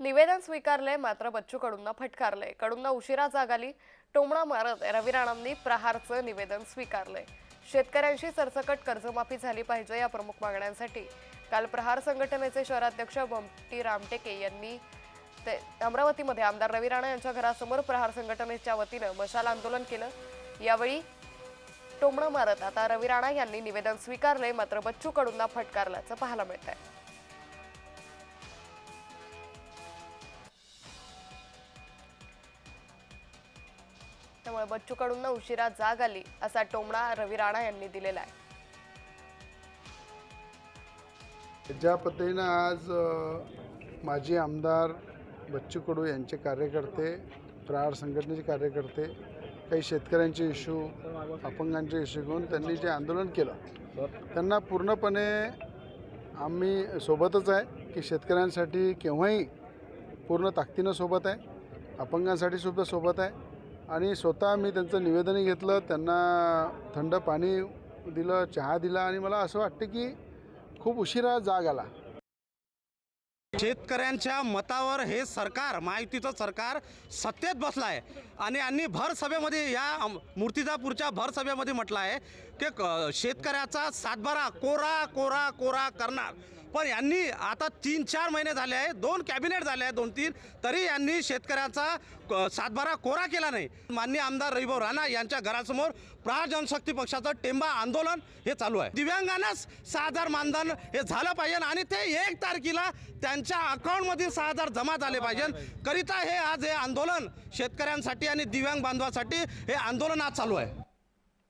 निवेदन स्वीकारले मात्र बच्चू कडूंना फटकारले. कडूंना उशिरा जाग आली. टोमणा मारत रवी राणांनी प्रहारचं निवेदन स्वीकारले. शेतकऱ्यांशी सरसकट कर्जमाफी झाली पाहिजे या प्रमुख मागण्यांसाठी. काल प्रहार संघटनेचे शहराध्यक्ष बमटी रामटेके यांनी ते अमरावतीमध्ये आमदार रवी राणा यांच्या घरासमोर प्रहार संघटनेच्या वतीनं मशाल आंदोलन केलं. यावेळी टोमणं मारत आता रवी राणा यांनी निवेदन स्वीकारले मात्र बच्चू कडूंना फटकारल्याचं पाहायला मिळत आहे त्यामुळे बच्चू कडूंना उशिरा जाग आली असा टोमणा रवी राणा यांनी दिलेला आहे. ज्या पद्धतीनं आज माजी आमदार बच्चू कडू यांचे कार्यकर्ते प्रहार संघटनेचे कार्यकर्ते काही शेतकऱ्यांचे इश्यू अपंगांचे इश्यू घेऊन त्यांनी जे आंदोलन केलं त्यांना पूर्णपणे आम्ही सोबतच आहे की शेतकऱ्यांसाठी केव्हाही पूर्ण ताकदीनं सोबत आहे अपंगांसाठी सुद्धा सोबत आहे. आणि स्वतः मी त्यांचं निवेदनही घेतलं त्यांना थंड पाणी दिलं चहा दिला आणि मला असं वाटतं की खूप उशिरा जाग आला. शेतकऱ्यांच्या मतावर हे सरकार महायुतीचं सरकार सत्तेत बसलं आहे आणि यांनी भर सभेमध्ये या मूर्तिजापूरच्या भर सभेमध्ये म्हटलं आहे की क- शेतकऱ्याचा सातबारा कोरा कोरा कोरा करणार. पण यांनी आता तीन चार महिने झाले आहे दोन कॅबिनेट झाले आहे दोन तीन तरी यांनी शेतकऱ्याचा क- सातबारा कोरा केला नाही. माननीय आमदार रविभाऊ राणा यांच्या घरासमोर प्रहार जनशक्ती पक्षाचं टेंबा आंदोलन हे चालू आहे. दिव्यांगांनाच सहा हजार मानधन हे झालं पाहिजे आणि ते एक तारखेला त्यांच्या अकाउंटमधील सहा हजार जमा झाले पाहिजे. करिता हे आज हे आंदोलन शेतकऱ्यांसाठी आणि दिव्यांग बांधवासाठी हे आंदोलन आज चालू आहे.